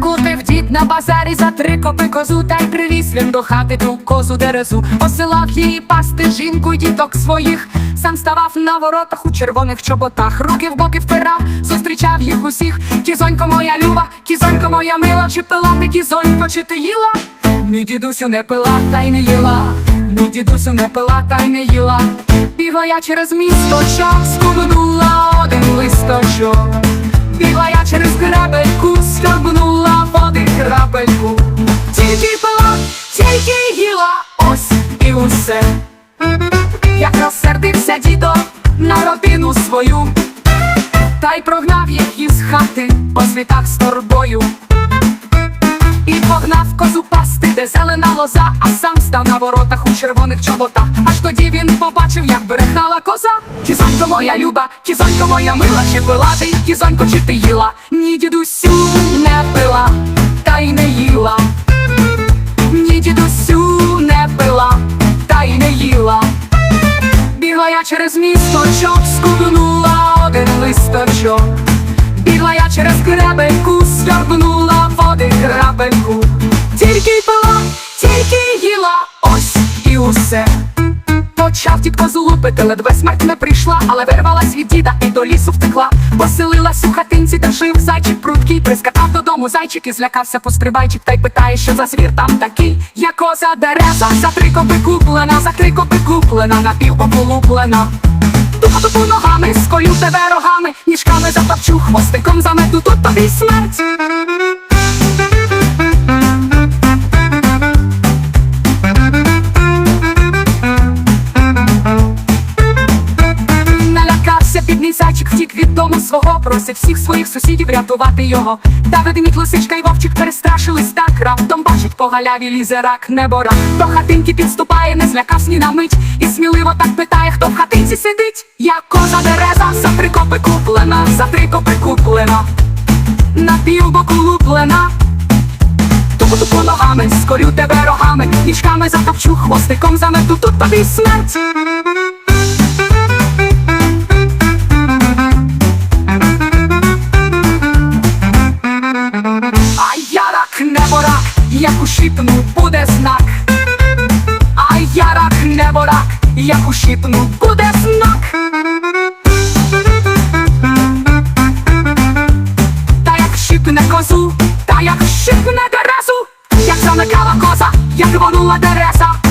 Купив дід на базарі за три копи козу, та й привіз він до хати ту козу дерезу. Посилав її пасти жінку й діток своїх. Сам ставав на воротах у червоних чоботах, руки в боки впирав, зустрічав їх усіх. Кізонько моя люба, кізонько моя мила, чи пила ти кізонько, чи ти їла? Ні, дідусю не пила, та й не їла. Ні, дідусю не пила, та й не їла. Бігла я через місточок, скубнула один листочок. Бігла я через грабельку, стрибнула води грабельку. Тільки пила, тільки їла, ось і усе. Як розсердився дідо на родину свою, та й прогнав їх із хати по світах з торбою. І погнав козу пасти, де зелена лоза, а воротах у червоних чоботах. Аж тоді він побачив, як берехала коза. Кізонько моя люба, кізонько моя мила, чи пила ти, кізонько, чи ти їла? Ні, дідусю, не пила, та й не їла. Ні, дідусю, не пила, та й не їла. Бігла я через місточок, скубнула один листочок. Бігла я через гребельку, свербнула води грабельку. І. Почав дід козу ледве смерть не прийшла, але вирвалась від діда і до лісу втекла. Поселилась у хатинці, та жив зайчик прудкий. Прискакав додому зайчик і злякався пострибайчик, та й питає, що за звір там такий. Я коза дереза, за три копи куплена, за три копи куплена, на півбоку луплена. Тупо тупу ногами, сколю тебе рогами, ніжками затопчу, хвостиком замету, тут тобі смерть. Налякався бідний зайчик, втік від дому свого, просить всіх своїх сусідів рятувати його. Та ведмідь, лисичка й вовчик перестрашились так, раптом бачить по галяві лізе рак, небо рак. До хатинки підступає, не злякався ні на мить, і сміливо так питає, хто в хатинці сидить. Я коза дереза, за три копи куплена, за три копи куплена, на півбоку луплена. Тупо тупо ногами, скорю тебе рогами, ніжками затопчу, хвостиком замету, тут тобі смерть. Як ушипну, буде знак. А я рак, не борак, як ушипну, буде знак. Та як шипне козу, та як шипне дерезу, як замикала коза, як рвонула дереза.